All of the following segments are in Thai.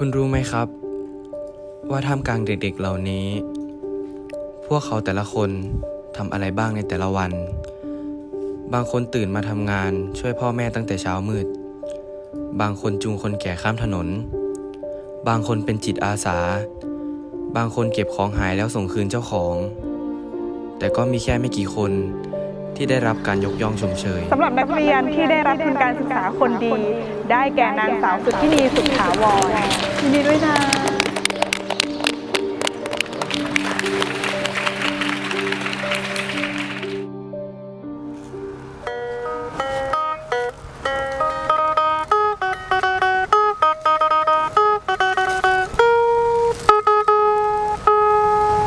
คุณรู้ไหมครับ ว่าท่ามกลางเด็กๆเหล่านี้ พวกเขาแต่ละคนทำอะไรบ้างในแต่ละวัน บางคนตื่นมาทำงานช่วยพ่อแม่ตั้งแต่เช้ามืด บางคนจูงคนแก่ข้ามถนน บางคนเป็นจิตอาสา บางคนเก็บของหายแล้วส่งคืนเจ้าของ แต่ก็มีแค่ไม่กี่คน ที่ได้รับการยกย่องชมเชยสำหรับนักเรียนที่ได้รับทุนการศึกษาคนดี ได้แก่นางสาวสุทธินีสุขถาวรยินดีด้วยนะ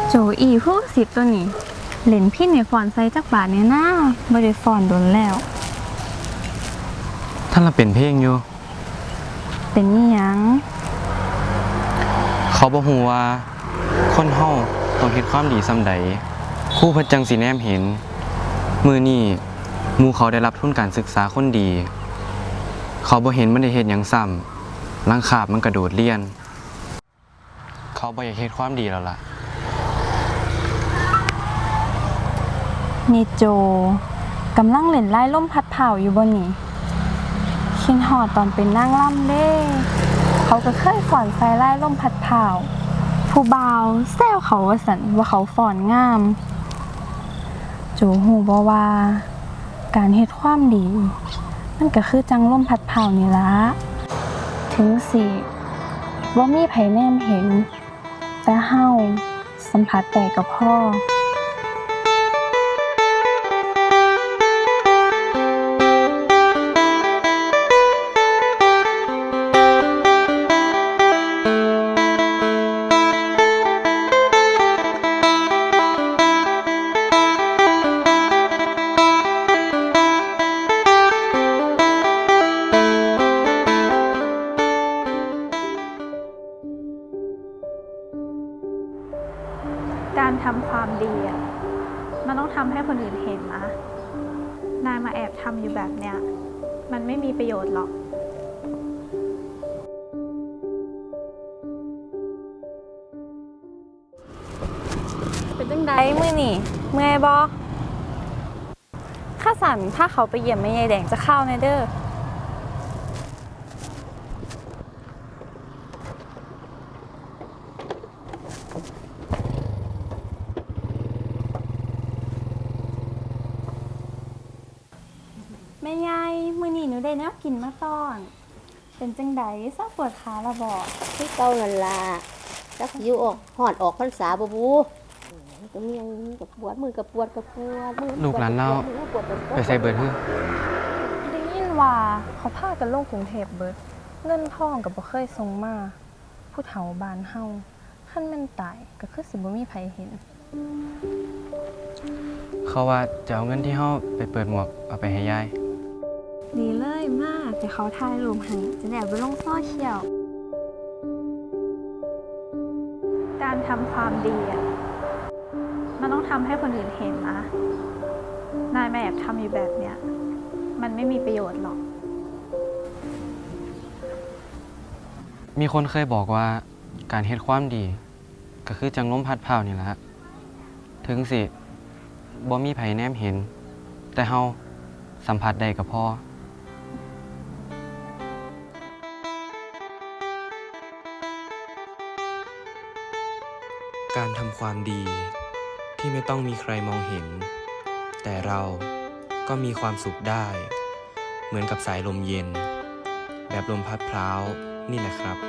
โจอีผู้สิบตัวนี้ เล่นพี่ในฟอนไซจักบาทเนี่ยนะบ่ได้ฟอนโดนแล้ว ท่านละเป็นเพลงอยู่ เป็นนี่ยัง เขาบอกฮูว่าคนเฮาต้องเฮ็ดความดีซำใดครู่เพิ่นจังสิแนมเห็น มือนี้หมู่เขาได้รับทุนการศึกษาคนดี เขาบ่เห็นมันได้เฮ็ดหยังซ้ำลังคาบมันกระโดดเลียน เขาบ่อยากเฮ็ดความดีแล้วล่ะ นี่โจกำลังเล่นไล่ล่มพัดเผาอยู่บนนี่คินหอดตอนเป็นนางล่ำเด้เขาก็เคยฟอนไฟไล่ล่มพัดเผาผู้บ่าวแซวเขาว่าสันว่าเขาฟอนงาม โจหูบ่ว่า การเฮ็ดความดี มันก็คือจังล่มพัดเผานี่ละถึงสิว่ามีไผแนมเห็น แต่เฮาสัมผัสแต่กับพ่อ การทำความดีอะมันต้องทำให้คนอื่นเห็นนะนายมาแอบทำอยู่แบบเนี้ย มันไม่มีประโยชน์หรอกเป็นจังไดมือนี่เมื่อยบ่ข้าสันถ้าเขาไปเยี่ยมแม่ยายแดงจะเข้าในเด้อ แม่ยายมื้อนี้ หนูได้แนวกินมาต้อน เป็นจังไดเศร้าปวดขาละบ่ที่เก่านั่นล่ะจักสิอยู่ออกหอดออกพรรษาบ่บูก็มีหยังกับปวดมือกับปวดกับปวดมือลูกหลานเล่ามือปวดกับปวดไปใส่เบิดเฮือได้ยินว่าเขาพากันลงกรุงเทพเบิด เงินทองก็บ่เคยส่งมาผู้เฒ่าบ้านเฮาคันแม่นตายก็คือสิบ่มีไผเห็น เขาว่าจะเอาเงินที่เฮาไปเปิดหมวกเอาไปให้ยาย ดีเลยมากจะเขาถ่ายรูปให้จะได้เอาไปลงโซเชียลการทำความดีอะมันต้องทำให้คนอื่นเห็นนะ นายมาแอบทำอยู่แบบเนี้ย มันไม่มีประโยชน์หรอก มีคนเคยบอกว่าการเฮ็ดความดี ก็คือจังลมพัดพร้าวนี่แหละ ถึงสิบ่มีไผแนมเห็น แต่เฮาสัมผัสได้กับพ่อ การทำความดีที่ไม่ต้องมีใครมองเห็น แต่เราก็มีความสุขได้ เหมือนกับสายลมเย็น แบบลมพัดพร้าวนี่แหละครับ